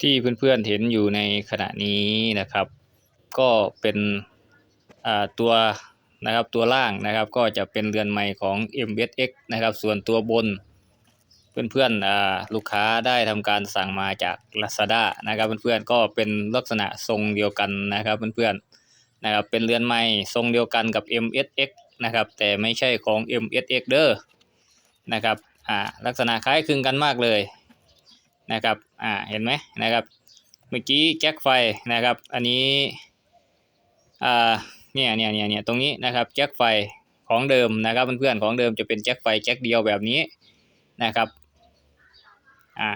ที่เพื่อนๆเห็นอยู่ในขณะนี้นะครับ ก็เป็นตัวนะครับตัวล่างนะครับก็จะเป็นเรือนไม้ของ MSX นะครับ ส่วนตัวบน เพื่อนๆลูกค้าได้ทำการสั่งมาจาก Lazada นะครับเพื่อนๆก็เป็นลักษณะทรงเดียวกันนะครับเพื่อนๆนะครับเป็นเรือนไม้ทรงเดียวกันกับ MSX นะครับแต่ไม่ใช่ของ MSX เด้อนะครับอ่าลักษณะคล้ายคลึงกันมากเลยนะครับ อ่าเห็นไหมนะครับ เมื่อกี้แจ็คไฟนะครับ อันนี้อ่าเนี่ยเนี่ยเนี่ยเนี่ยตรงนี้นะครับแจ็คไฟของเดิมนะครับเพื่อนๆของเดิมจะเป็นแจ็คไฟแจ็คเดียวแบบนี้นะครับอ่า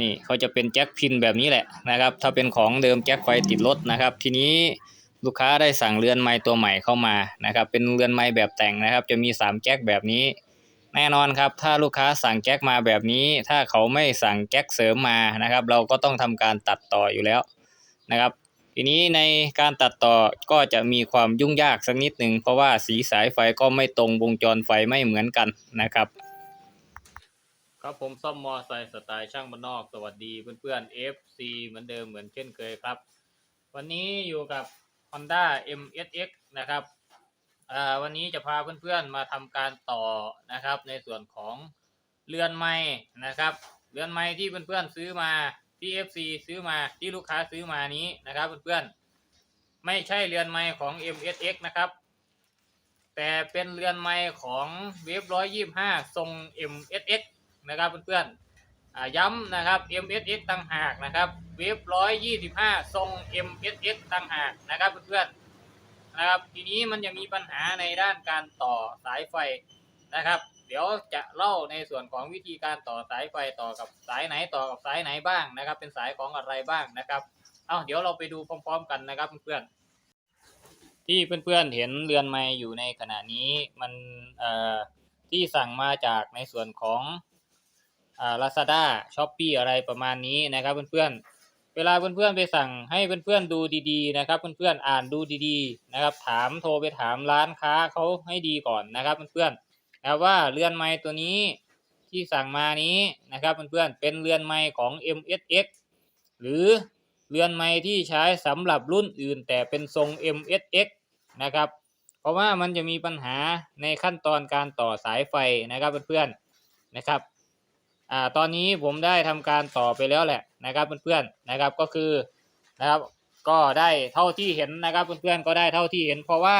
นี่เขาจะเป็นแจ็คพินแบบนี้แหละนะครับ ถ้าเป็นของเดิมแจ็คไฟติดรถนะครับ ทีนี้ลูกค้าได้สั่งเรือนไม้ตัวใหม่เข้ามานะครับ เป็นเรือนไม้แบบแต่งนะครับ จะมี 3 แจ็คแบบนี้ แน่นอนครับ ถ้าลูกค้าสั่งแจ็คมาแบบนี้ ถ้าเขาไม่สั่งแจ็คเสริมมานะครับ เราก็ต้องทำการตัดต่ออยู่แล้วนะครับ ทีนี้ในการตัดต่อก็จะมีความยุ่งยากสักนิดหนึ่งเพราะว่าสีสายไฟก็ไม่ตรงวงจรไฟไม่เหมือนกันนะครับ ครับผมซ่อมมอไซค์สไตล์ช่างบ้านนอกสวัสดีเพื่อนๆ FC เหมือนเดิมเหมือนเช่นเคยครับ วันนี้อยู่กับ Honda MSX นะครับ วันนี้จะพาเพื่อนๆมาทำการต่อนะครับ ในส่วนของเรือนไม้นะครับ เรือนไม้ที่เพื่อนๆซื้อมาที่ FC ซื้อมาที่ลูกค้าซื้อมานี้นะครับ เพื่อนๆไม่ใช่เรือนไม้ของ MSX นะครับ แต่เป็นเรือนไม้ของเวฟร้อยยี่ห้าทรง MSX นะครับเพื่อนๆย้ำนะครับ MSX ต่างหากนะครับ เวฟร้อยยี่สิบห้าทรง MSX ต่างหากนะครับเพื่อนๆ นะครับ ทีนี้มันจะมีปัญหาในด้านการต่อสายไฟนะครับ เดี๋ยวจะเล่าในส่วนของวิธีการต่อสายไฟต่อกับสายไหนต่อกับสายไหนบ้างนะครับ เป็นสายของอะไรบ้างนะครับ เอาเดี๋ยวเราไปดูพร้อม ๆ กันนะครับเพื่อนๆที่เพื่อนๆเห็นเรือนไม้อยู่ในขณะนี้มันเอ่อที่สั่งมาจากในส่วนของอ่า Lazada Shopee อะไรประมาณนี้นะครับเพื่อนๆ เวลาเพื่อนๆไปสั่งให้เพื่อนๆดูดีๆนะครับ เพื่อนๆอ่านดูดีๆนะครับ ถามโทรไปถามร้านค้าเขาให้ดีก่อนนะครับเพื่อนๆนะว่าเรือนไม้ตัวนี้ที่สั่งมานี้นะครับ เพื่อนๆเป็นเรือนไม้ของ MSX หรือเรือนไม้ที่ใช้สำหรับรุ่นอื่น แต่เป็นทรง MSX นะครับ เพราะว่ามันจะมีปัญหาในขั้นตอนการต่อสายไฟนะครับเพื่อนๆนะครับ อ่าตอนนี้ผมได้ทำการต่อไปแล้วแหละนะครับเพื่อนๆนะครับก็คือนะครับก็ได้เท่าที่เห็นนะครับเพื่อนๆก็ได้เท่าที่เห็น เพราะว่า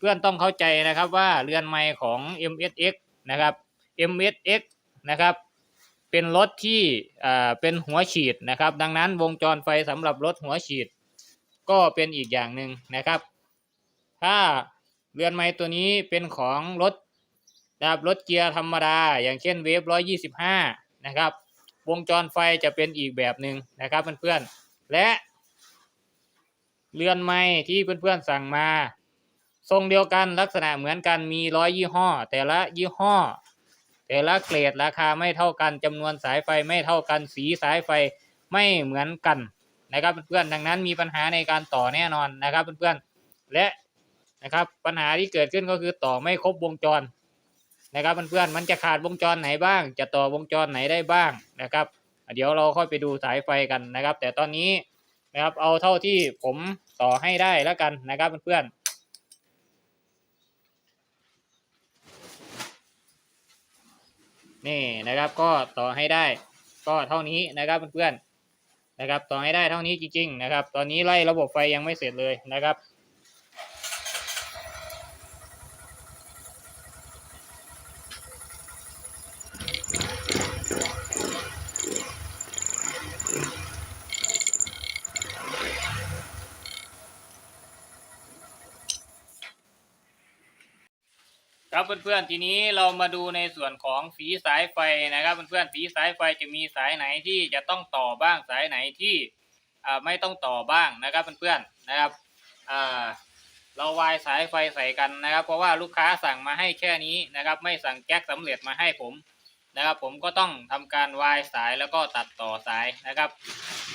เพื่อนๆต้องเข้าใจนะครับว่าเรือนไม้ของ MSX นะครับ MSX นะครับเป็นรถที่อ่าเป็นหัวฉีดนะครับ ดังนั้นวงจรไฟสำหรับรถหัวฉีด ก็เป็นอีกอย่างหนึ่งนะครับ ถ้าเรือนไม้ตัวนี้เป็นของรถ นะครับรถเกียร์ธรรมดา อย่างเช่นเวฟร้อยยี่สิบห้านะครับ วงจรไฟจะเป็นอีกแบบหนึ่งนะครับเพื่อนๆ และเรือนไม้ที่เพื่อนๆสั่งมา ทรงเดียวกันลักษณะเหมือนกันมีร้อยยี่ห้อ แต่ละยี่ห้อ แต่ละเกรดราคาไม่เท่ากันจำนวนสายไฟไม่เท่ากันสีสายไฟไม่เหมือนกันนะครับเพื่อนๆดังนั้นมีปัญหาในการต่อแน่นอนนะครับเพื่อนๆและนะครับปัญหาที่เกิดขึ้นก็คือต่อไม่ครบวงจร นะครับเพื่อนๆมันจะขาดวงจรไหนบ้าง จะต่อวงจรไหนได้บ้างนะครับ เดี๋ยวเราค่อยไปดูสายไฟกันนะครับ แต่ตอนนี้นะครับเอาเท่าที่ผมต่อให้ได้แล้วกันนะครับเพื่อนๆนี่นะครับก็ต่อให้ได้ก็เท่านี้นะครับเพื่อนๆนะครับต่อให้ได้เท่านี้จริงๆนะครับ ตอนนี้ไล่ระบบไฟยังไม่เสร็จเลยนะครับ ครับเพื่อนๆทีนี้เรามาดูในส่วนของสีสายไฟนะครับเพื่อนๆสีสายไฟจะมีสายไหนที่จะต้องต่อบ้างสายไหนที่ไม่ต้องต่อบ้างนะครับเพื่อนๆนะครับเราวายสายไฟใส่กันนะครับ เพราะว่าลูกค้าสั่งมาให้แค่นี้นะครับ ไม่สั่งแจ็คสำเร็จมาให้ผมนะครับ ผมก็ต้องทำการวายสายแล้วก็ตัดต่อสายนะครับ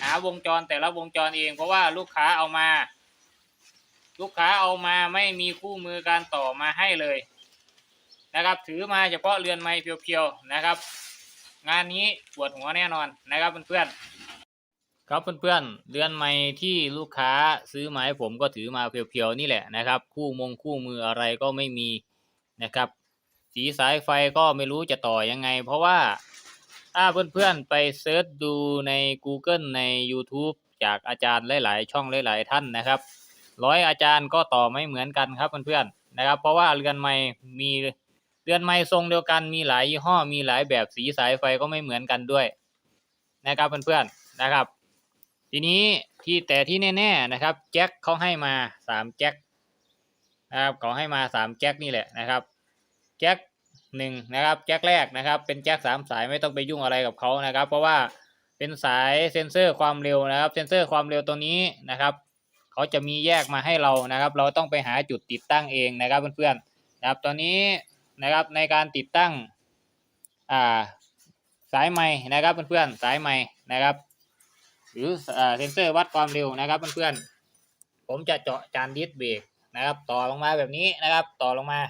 หาวงจรแต่ละวงจรเอง เพราะว่าลูกค้าเอามา ลูกค้าเอามาไม่มีคู่มือการต่อมาให้เลย นะครับ ถือมาเฉพาะเรือนไม้เพียวๆนะครับ งานนี้ปวดหัวแน่นอนนะครับเพื่อนครับเพื่อนๆเรือนไม้ที่ลูกค้าซื้อมาให้ผมก็ถือมาเพียวๆนี่แหละนะครับ คู่มงคู่มืออะไรก็ไม่มีนะครับ สีสายไฟก็ไม่รู้จะต่อยังไง เพราะว่าถ้าเพื่อนๆไปเซิร์ชดูใน Google ใน YouTube จากอาจารย์หลายๆ ช่องหลายๆท่านนะครับร้อยอาจารย์ก็ต่อไม่เหมือนกันครับเพื่อนๆนะครับ เพราะว่าเรือนไม้มี เรือนไม้ทรงเดียวกันมีหลายยี่ห้อมีหลายแบบสีสายไฟก็ไม่เหมือนกันด้วยนะครับเพื่อนๆนะครับ ทีนี้ที่แต่ที่แน่ๆนะครับแจ็คเขาให้มาสามแจ็คนะครับเขาให้มาสามแจ็คนี่แหละนะครับแจ็คหนึ่งนะครับแจ็คแรกนะครับ เป็นแจ็คสามสายไม่ต้องไปยุ่งอะไรกับเขานะครับ เพราะว่าเป็นสายเซ็นเซอร์ความเร็วนะครับ เซ็นเซอร์ความเร็วตัวนี้นะครับเขาจะมีแยกมาให้เรานะครับ เราต้องไปหาจุดติดตั้งเองนะครับเพื่อนๆนะครับตอนนี้ นะครับในการติดตั้งอ่าสายไม้นะครับเพื่อนๆสายไม้นะครับหรือเซนเซอร์วัดความเร็วนะครับเพื่อนๆผมจะเจาะจานดิสเบรกนะครับต่อลงมาแบบนี้นะครับต่อลงมา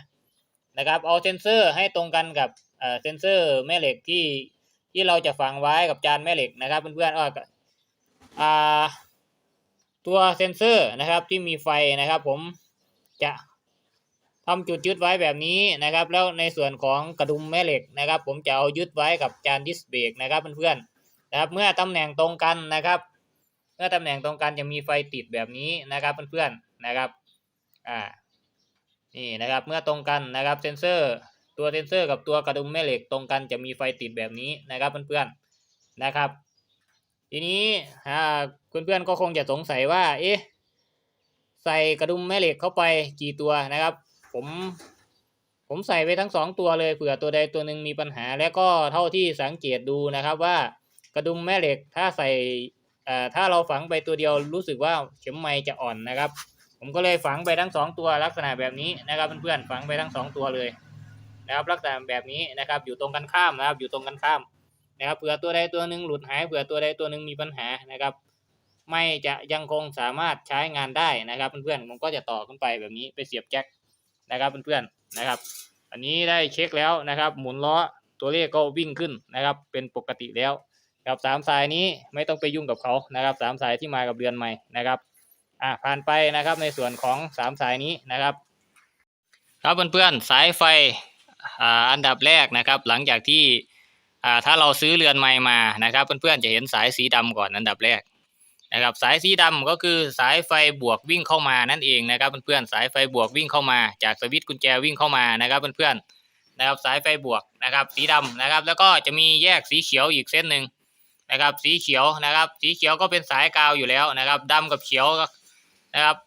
นะครับเอาเซนเซอร์ให้ตรงกันกับเซนเซอร์แม่เหล็กที่ที่เราจะฝังไว้กับจานแม่เหล็กนะครับเพื่อนๆอ่าตัวเซนเซอร์นะครับที่มีไฟนะครับ ผมจะ ทำจุดยึดไว้แบบนี้นะครับ แล้วในส่วนของกระดุมแม่เหล็กนะครับ ผมจะเอายึดไว้กับจานดิสเบรกนะครับเพื่อนๆนะครับ เมื่อตำแหน่งตรงกันนะครับ เมื่อตำแหน่งตรงกันจะมีไฟติดแบบนี้นะครับเพื่อนๆนะครับอ่านี่นะครับเมื่อตรงกันนะครับเซนเซอร์ตัวเซนเซอร์กับตัวกระดุมแม่เหล็กตรงกันจะมีไฟติดแบบนี้นะครับเพื่อนๆนะครับ ทีนี้อ่าเพื่อนๆก็คงจะสงสัยว่า เอ๊ะใส่กระดุมแม่เหล็กเข้าไปกี่ตัวนะครับ ผม ผมใส่ไปทั้งสองตัวเลยเผื่อตัวใดตัวหนึ่งมีปัญหา แล้วก็เท่าที่สังเกตดูนะครับว่ากระดุมแม่เหล็กถ้าใส่เอ่อถ้าเราฝังไปตัวเดียวรู้สึกว่าเข็มไม้จะอ่อนนะครับ ผมก็เลยฝังไปทั้งสองตัวลักษณะแบบนี้นะครับเพื่อนๆฝังไปทั้งสองตัวเลยนะครับลักษณะแบบนี้นะครับ อยู่ตรงกันข้ามนะครับ อยู่ตรงกันข้ามนะครับเผื่อตัวใดตัวหนึ่งหลุดหายเผื่อตัวใดตัวหนึ่งมีปัญหานะครับ ไม่จะยังคงสามารถใช้งานได้นะครับเพื่อนๆผมก็จะต่อขึ้นไปแบบนี้ไปเสียบแจ็ค นะครับเพื่อนๆนะครับ อันนี้ได้เช็คแล้วนะครับ หมุนล้อตัวเลขก็วิ่งขึ้นนะครับ เป็นปกติแล้วกับสามสายนี้ไม่ต้องไปยุ่งกับเขานะครับสามสายที่มากับเรือนใหม่นะครับอะผ่านไปนะครับในส่วนของสามสายนี้นะครับ ครับเพื่อนๆสายไฟอ่าอันดับแรกนะครับ หลังจากที่อ่าถ้าเราซื้อเรือนใหม่มานะครับ เพื่อนๆจะเห็นสายสีดำก่อนอันดับแรก นะครับสายสีดำก็คือสายไฟบวกวิ่งเข้ามานั่นเองนะครับเพื่อนๆสายไฟบวกวิ่งเข้ามาจากสวิตช์กุญแจวิ่งเข้ามานะครับเพื่อนๆนะครับสายไฟบวกนะครับสีดำนะครับ แล้วก็จะมีแยกสีเขียวอีกเส้นหนึ่งนะครับสีเขียวนะครับ สีเขียวก็เป็นสายกาวอยู่แล้วนะครับดำกับเขียวนะครับ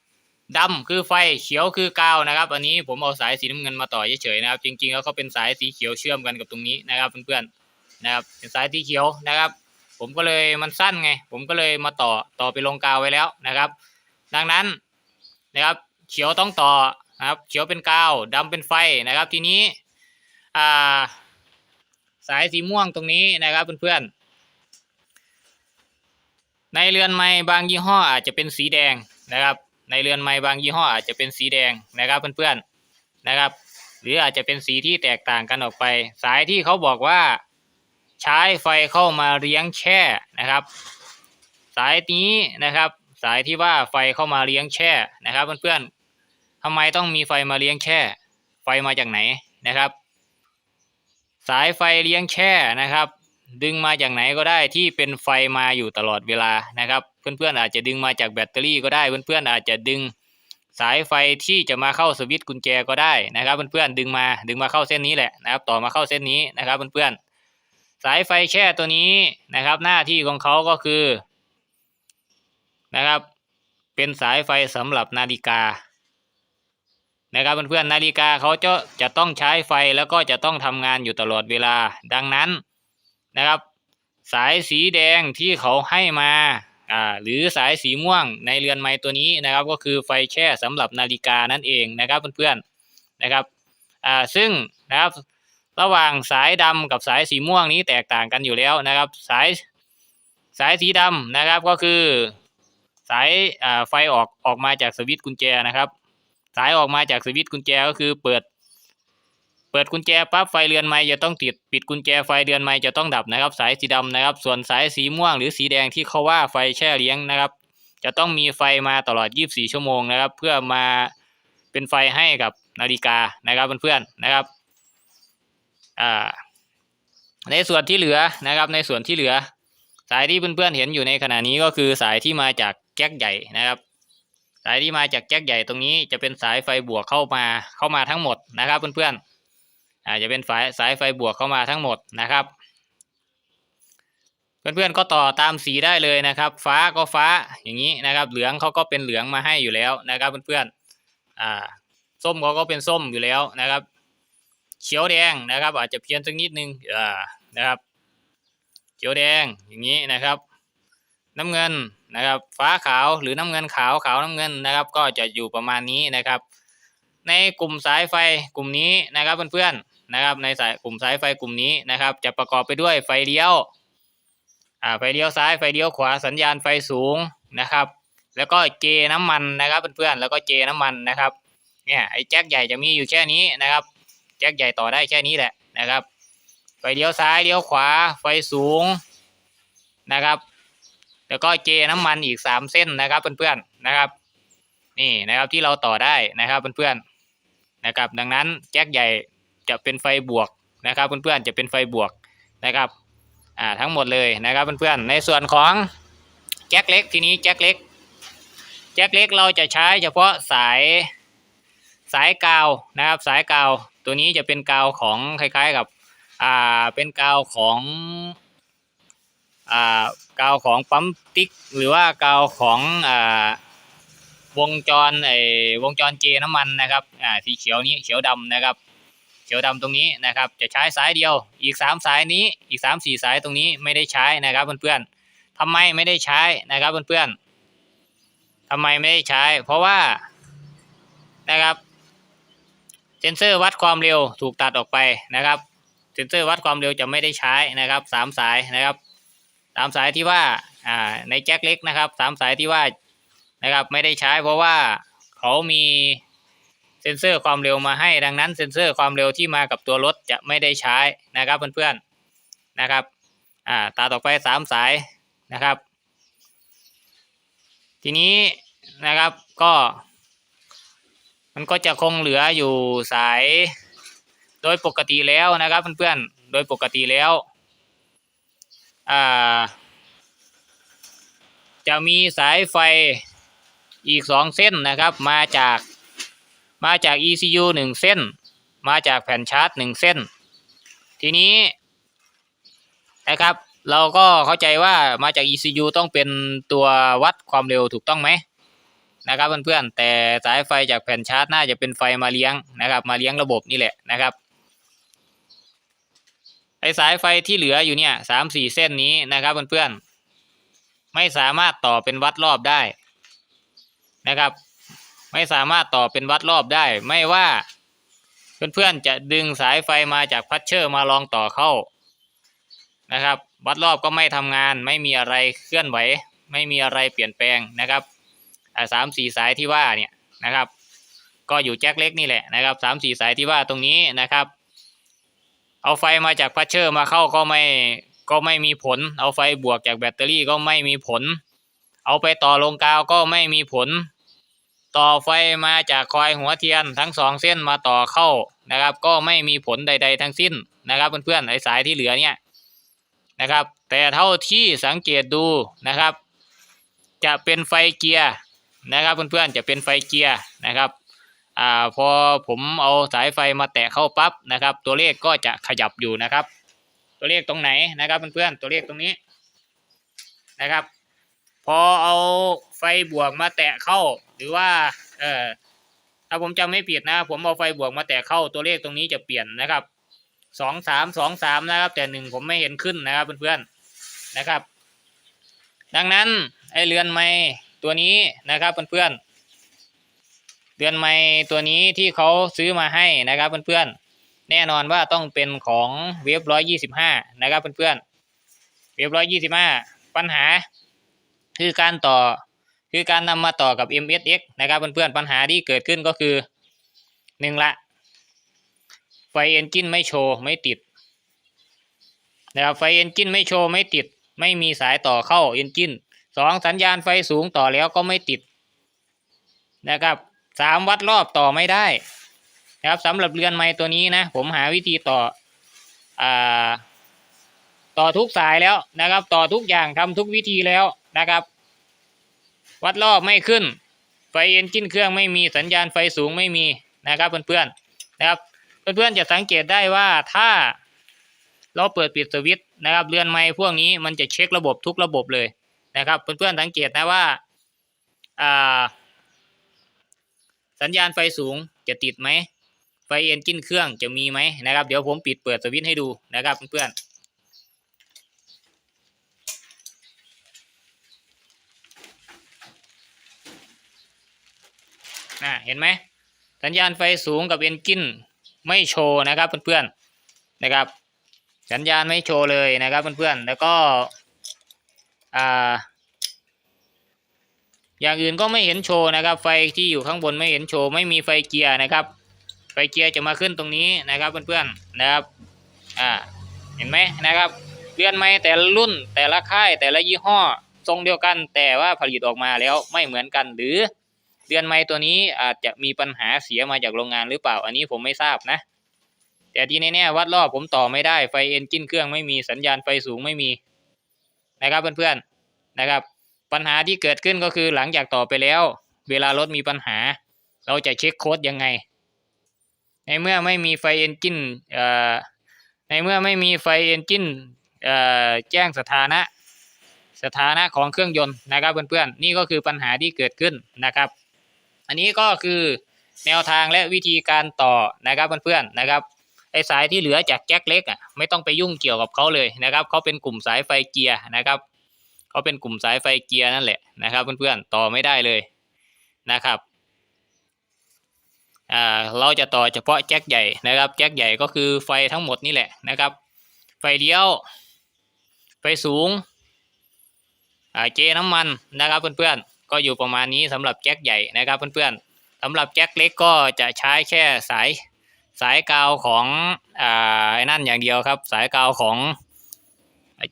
ดำคือไฟเขียวคือกาวนะครับ อันนี้ผมเอาสายสีน้ำเงินมาต่อเฉยๆนะครับ จริงๆแล้วเขาเป็นสายสีเขียวเชื่อมกันกับตรงนี้นะครับเพื่อนๆนะครับเป็นสายสีเขียวนะครับ ผมก็เลยมันสั้นไง ผมก็เลยมาต่อต่อไปลงกาวไว้แล้วนะครับ ดังนั้นนะครับเขียวต้องต่อนะครับเขียวเป็นกาวดำเป็นไฟนะครับ ทีนี้อ่าสายสีม่วงตรงนี้นะครับเพื่อนๆในเรือนไม้บางยี่ห้ออาจจะเป็นสีแดงนะครับ ในเรือนไม้บางยี่ห้ออาจจะเป็นสีแดงนะครับเพื่อนๆนะครับ หรืออาจจะเป็นสีที่แตกต่างกันออกไป สายที่เขาบอกว่า ใช้ไฟเข้ามาเลี้ยงแช่นะครับ สายนี้นะครับ สายที่ว่าไฟเข้ามาเลี้ยงแช่นะครับ เพื่อนๆทำไมต้องมีไฟมาเลี้ยงแช่ ไฟมาจากไหนนะครับ สายไฟเลี้ยงแช่นะครับ ดึงมาจากไหนก็ได้ที่เป็นไฟมาอยู่ตลอดเวลานะครับ เพื่อนๆอาจจะดึงมาจากแบตเตอรี่ก็ได้ เพื่อนๆอาจจะดึงสายไฟที่จะมาเข้าสวิตช์กุญแจก็ได้นะครับ เพื่อนๆดึงมาดึงมาเข้าเส้นนี้แหละนะครับ ต่อมาเข้าเส้นนี้นะครับ เพื่อนๆ สายไฟแช่ตัวนี้นะครับ หน้าที่ของเขาก็คือนะครับ เป็นสายไฟสำหรับนาฬิกา นะครับเพื่อนๆนาฬิกาเขาจะจะต้องใช้ไฟแล้วก็จะต้องทำงานอยู่ตลอดเวลา ดังนั้นนะครับ สายสีแดงที่เขาให้มาอ่าหรือสายสีม่วงในเรือนไม้ตัวนี้นะครับ ก็คือไฟแช่สำหรับนาฬิกานั่นเองนะครับเพื่อนๆนะครับอ่าซึ่งนะครับ ระหว่างสายดำกับสายสีม่วงนี้แตกต่างกันอยู่แล้วนะครับ สายสายสีดำนะครับก็คือ สายไฟออกออกมาจากสวิตช์กุญแจนะครับ สายออกมาจากสวิตช์กุญแจก็คือเปิด เปิดกุญแจปั๊บไฟเรือนไม้จะต้องติดปิดกุญแจไฟเรือนไม้จะต้องดับนะครับ สายสีดำนะครับ ส่วนสายสีม่วงหรือสีแดงที่เขาว่าไฟแช่เลี้ยงนะครับ จะต้องมีไฟมาตลอด 24 ชั่วโมงนะครับ เพื่อมาเป็นไฟให้กับนาฬิกานะครับเพื่อนๆนะครับ อ่าในส่วนที่เหลือนะครับในส่วนที่เหลือ สายที่เพื่อนๆเห็นอยู่ในขณะนี้ก็คือสายที่มาจากแจ็คใหญ่นะครับ สายที่มาจากแจ็คใหญ่ตรงนี้จะเป็นสายไฟบวกเข้ามาเข้ามาทั้งหมดนะครับเพื่อนๆอาจจะเป็นสายสายไฟบวกเข้ามาทั้งหมดนะครับ เพื่อนๆก็ต่อตามสีได้เลยนะครับ ฟ้าก็ฟ้าอย่างนี้นะครับ เหลืองเขาก็เป็นเหลืองมาให้อยู่แล้วนะครับเพื่อนๆอ่าส้มเขาก็เป็นส้มอยู่แล้วนะครับ เขียวแดงนะครับ อาจจะเพี้ยนสักนิดนึงอ่านะครับ เขียวแดงอย่างนี้นะครับ น้ำเงินนะครับ ฟ้าขาวหรือน้ำเงินขาวขาวน้ำเงินนะครับ ก็จะอยู่ประมาณนี้นะครับ ในกลุ่มสายไฟกลุ่มนี้นะครับเพื่อนๆนะครับ ในสายกลุ่มสายไฟกลุ่มนี้นะครับ จะประกอบไปด้วยไฟเลี้ยวอ่าไฟเลี้ยวซ้ายไฟเลี้ยวขวาสัญญาณไฟสูงนะครับ แล้วก็เจน้ำมันนะครับเพื่อนๆแล้วก็เจน้ำมันนะครับเนี่ยไอ้แจ็คใหญ่จะมีอยู่แค่นี้นะครับ แจ็คใหญ่ต่อได้แค่นี้แหละนะครับ ไฟเลี้ยวซ้ายเลี้ยวขวาไฟสูงนะครับ แล้วก็เจน้ำมันอีกสามเส้นนะครับเพื่อนๆนะครับ นี่นะครับที่เราต่อได้นะครับเพื่อนๆนะครับ ดังนั้นแจ็คใหญ่จะเป็นไฟบวกนะครับเพื่อนๆจะเป็นไฟบวกนะครับอ่าทั้งหมดเลยนะครับเพื่อนๆในส่วนของแจ็คเล็กทีนี้แจ็คเล็กแจ็คเล็กเราจะใช้เฉพาะสายสายกาวนะครับสายกาว ตัวนี้จะเป็นกาวของคล้ายๆกับอ่าเป็นกาวของอ่ากาวของปั๊มติ๊ก หรือว่ากาวของอ่าวงจรไอวงจรเจน้ำมันนะครับอ่าสีเขียวนี้เขียวดำนะครับ เขียวดำตรงนี้นะครับ จะใช้สายเดียว อีกสามสายนี้อีกสามสี่สายตรงนี้ไม่ได้ใช้นะครับเพื่อนๆทำไมไม่ได้ใช้นะครับเพื่อนๆทำไมไม่ได้ใช้ เพราะว่านะครับ เซนเซอร์วัดความเร็วถูกตัดออกไปนะครับเซนเซอร์วัดความเร็วจะไม่ได้ใช้นะครับสามสายนะครับสามสายที่ว่าอ่าในแจ็คเล็กนะครับสามสายที่ว่านะครับไม่ได้ใช้เพราะว่าเขามีเซนเซอร์ความเร็วมาให้ดังนั้นเซนเซอร์ความเร็วที่มากับตัวรถจะไม่ได้ใช้นะครับเพื่อนๆนะครับอ่าตาต่อไปสามสายนะครับ ทีนี้นะครับก็ มันก็จะคงเหลืออยู่สาย โดยปกติแล้วนะครับเพื่อนๆ โดยปกติแล้วอ่าจะมีสายไฟอีกสองเส้นนะครับ มาจากมาจาก ECU หนึ่งเส้น มาจากแผ่นชาร์จหนึ่งเส้น ทีนี้นะครับ เราก็เข้าใจว่ามาจาก ECU ต้องเป็นตัววัดความเร็วถูกต้องไหม นะครับเพื่อนๆแต่สายไฟจากแผ่นชาร์จน่าจะเป็นไฟมาเลี้ยงนะครับ มาเลี้ยงระบบนี่แหละนะครับไอสายไฟที่เหลืออยู่เนี่ยสามสี่เส้นนี้นะครับเพื่อนๆไม่สามารถต่อเป็นวัดรอบได้นะครับ ไม่สามารถต่อเป็นวัดรอบได้ ไม่ว่าเพื่อนๆจะดึงสายไฟมาจากพัชเชอร์มาลองต่อเข้านะครับ วัดรอบก็ไม่ทำงาน ไม่มีอะไรเคลื่อนไหว ไม่มีอะไรเปลี่ยนแปลงนะครับ สามสี่สายที่ว่าเนี่ยนะครับ ก็อยู่แจ็คเล็กนี่แหละนะครับสามสี่สายที่ว่าตรงนี้นะครับ เอาไฟมาจากพัชเชอร์มาเข้าก็ไม่ก็ไม่มีผล เอาไฟบวกจากแบตเตอรี่ก็ไม่มีผล เอาไปต่อลงกาวก็ไม่มีผล ต่อไฟมาจากคอยหัวเทียนทั้งสองเส้นมาต่อเข้านะครับ ก็ไม่มีผลใด ๆ ทั้งสิ้นนะครับเพื่อนๆไอ้สายที่เหลือเนี่ยนะครับ แต่เท่าที่สังเกตดูนะครับ จะเป็นไฟเกียร์ นะครับเพื่อนๆจะเป็นไฟเกียร์นะครับอ่าพอผมเอาสายไฟมาแตะเข้าปั๊บนะครับ ตัวเลขก็จะขยับอยู่นะครับ ตัวเลขตรงไหนนะครับเพื่อนๆตัวเลขตรงนี้นะครับ พอเอาไฟบวกมาแตะเข้า หรือว่าเออถ้าผมจำไม่ผิดนะผมเอาไฟบวกมาแตะเข้าตัวเลขตรงนี้จะเปลี่ยนนะครับสองสามสองสามนะครับ แต่หนึ่งผมไม่เห็นขึ้นนะครับเพื่อนๆนะครับ ดังนั้นไอเรือนไม้ ตัวนี้นะครับเพื่อนๆเรือนไม้ตัวนี้ที่เขาซื้อมาให้นะครับเพื่อนๆแน่นอนว่าต้องเป็นของเวฟร้อยยี่สิบห้านะครับเพื่อนๆเวฟร้อยยี่สิบห้าปัญหา คือการต่อคือการนำมาต่อกับ MSX นะครับเพื่อนๆปัญหาที่เกิดขึ้นก็คือหนึ่งละไฟเอนจินไม่โชว์ไม่ติดนะครับไฟเอนจินไม่โชว์ไม่ติด ไม่มีสายต่อเข้าเอนจิน สองสัญญาณไฟสูงต่อแล้วก็ไม่ติดนะครับสามวัดรอบต่อไม่ได้นะครับสำหรับเรือนไม้ตัวนี้นะ ผมหาวิธีต่ออ่าต่อทุกสายแล้วนะครับ ต่อทุกอย่างทำทุกวิธีแล้วนะครับ วัดรอบไม่ขึ้น ไฟเอนจินเครื่องไม่มีสัญญาณไฟสูงไม่มีนะครับเพื่อนๆนะครับเพื่อนๆจะสังเกตได้ว่าถ้าเราเปิดปิดสวิตช์นะครับเรือนไม้พวกนี้มันจะเช็คระบบทุกระบบเลย นะครับเพื่อนๆสังเกตนะว่าอ่าสัญญาณไฟสูงจะติดไหมไฟเอ็นจินเครื่องจะมีไหมนะครับ เดี๋ยวผมปิดเปิดสวิตช์ให้ดูนะครับเพื่อนๆนะเห็นไหมสัญญาณไฟสูงกับเอนจินไม่โชว์นะครับเพื่อนๆนะครับ สัญญาณไม่โชว์เลยนะครับเพื่อนๆแล้วก็ อ่า อย่างอื่นก็ไม่เห็นโชว์นะครับ ไฟที่อยู่ข้างบนไม่เห็นโชว์ไม่มีไฟเกียร์นะครับ ไฟเกียร์จะมาขึ้นตรงนี้นะครับเพื่อนๆนะครับ อ่า เห็นไหมนะครับเรือนไม้แต่ละรุ่นแต่ละค่ายแต่ละยี่ห้อทรงเดียวกัน แต่ว่าผลิตออกมาแล้วไม่เหมือนกันหรือเรือนไม้ตัวนี้อาจจะมีปัญหาเสียมาจากโรงงานหรือเปล่า อันนี้ผมไม่ทราบนะ แต่ที่แน่ๆวัดรอบผมต่อไม่ได้ไฟเอนจินเครื่องไม่มีสัญญาณไฟสูงไม่มีนะครับเพื่อนๆ นะครับ ปัญหาที่เกิดขึ้นก็คือหลังจากต่อไปแล้ว เวลารถมีปัญหา เราจะเช็คโค้ดยังไง ในเมื่อไม่มีไฟเอนจินในเมื่อไม่มีไฟเอนจินแจ้งสถานะสถานะของเครื่องยนต์นะครับเพื่อนๆนี่ก็คือปัญหาที่เกิดขึ้นนะครับ อันนี้ก็คือแนวทางและวิธีการต่อนะครับเพื่อนๆนะครับไอสายที่เหลือจากแจ็คเล็กอะไม่ต้องไปยุ่งเกี่ยวกับเขาเลยนะครับเขาเป็นกลุ่มสายไฟเกียร์นะครับ เขาเป็นกลุ่มสายไฟเกียร์นั่นแหละนะครับ เพื่อนๆต่อไม่ได้เลยนะครับอ่าเราจะต่อเฉพาะแจ็คใหญ่นะครับแจ็คใหญ่ก็คือไฟทั้งหมดนี่แหละนะครับ ไฟเดียว ไฟสูงอ่าเจน้ำมันนะครับเพื่อนๆก็อยู่ประมาณนี้สำหรับแจ็คใหญ่นะครับเพื่อนๆสำหรับแจ็คเล็กก็จะใช้แค่สายสายกาวของอ่าไอ้นั่นอย่างเดียวครับ สายกาวของ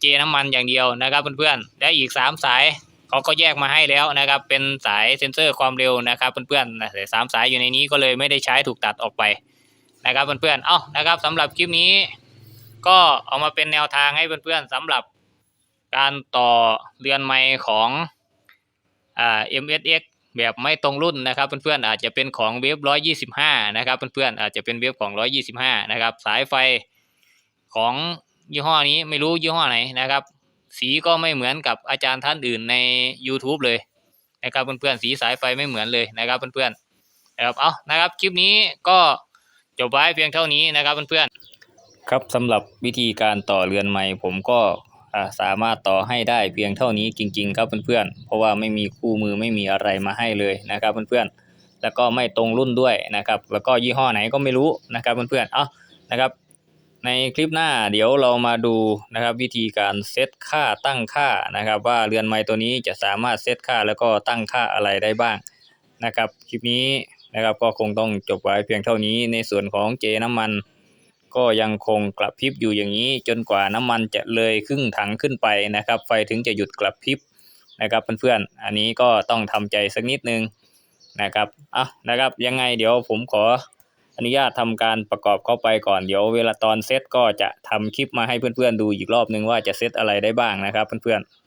เจน้ำมันอย่างเดียวนะครับเพื่อนๆ และอีกสามสายเขาก็แยกมาให้แล้วนะครับ เป็นสายเซ็นเซอร์ความเร็วนะครับเพื่อนๆแต่สามสายอยู่ในนี้ก็เลยไม่ได้ใช้ถูกตัดออกไปนะครับเพื่อนๆ เอ้านะครับสำหรับคลิปนี้ ก็เอามาเป็นแนวทางให้เพื่อนๆสำหรับการต่อเรือนไม้ของอ่า MSX แบบไม่ตรงรุ่นนะครับเพื่อนๆอาจจะเป็นของเวฟร้อยยี่สิบห้านะครับเพื่อนๆอาจจะเป็นเวฟของร้อยยี่สิบห้านะครับสายไฟของ ยี่ห้อนี้ไม่รู้ยี่ห้อไหนนะครับ สีก็ไม่เหมือนกับอาจารย์ท่านอื่นใน YouTube เลยนะครับเพื่อนๆสีสายไฟไม่เหมือนเลยนะครับเพื่อนๆนะครับเอานะครับคลิปนี้ก็จบไว้เพียงเท่านี้นะครับเพื่อนๆครับสำหรับวิธีการต่อเรือนไม้ผมก็สามารถต่อให้ได้เพียงเท่านี้จริง ๆ ครับเพื่อนๆเพราะว่าไม่มีคู่มือไม่มีอะไรมาให้เลยนะครับเพื่อนๆแล้วก็ไม่ตรงรุ่นด้วยนะครับ แล้วก็ยี่ห้อไหนก็ไม่รู้นะครับเพื่อนๆเอานะครับ ในคลิปหน้าเดี๋ยวเรามาดูนะครับ วิธีการเซตค่าตั้งค่านะครับ ว่าเรือนไม้ตัวนี้จะสามารถเซตค่าแล้วก็ตั้งค่าอะไรได้บ้างนะครับคลิปนี้นะครับก็คงต้องจบไว้เพียงเท่านี้ในส่วนของเจน้ำมัน ก็ยังคงกลับพริบอยู่อย่างนี้ จนกว่าน้ำมันจะเลยครึ่งถังขึ้นไปนะครับ ไฟถึงจะหยุดกลับพริบนะครับเพื่อนๆอันนี้ก็ต้องทำใจสักนิดนึงนะครับอะนะครับยังไงเดี๋ยวผมขอ อนุญาตทำการประกอบเข้าไปก่อนเดี๋ยวเวลาตอนเซตก็จะทำคลิปมาให้เพื่อนๆดูอีกรอบนึงว่าจะเซตอะไรได้บ้างนะครับเพื่อนๆ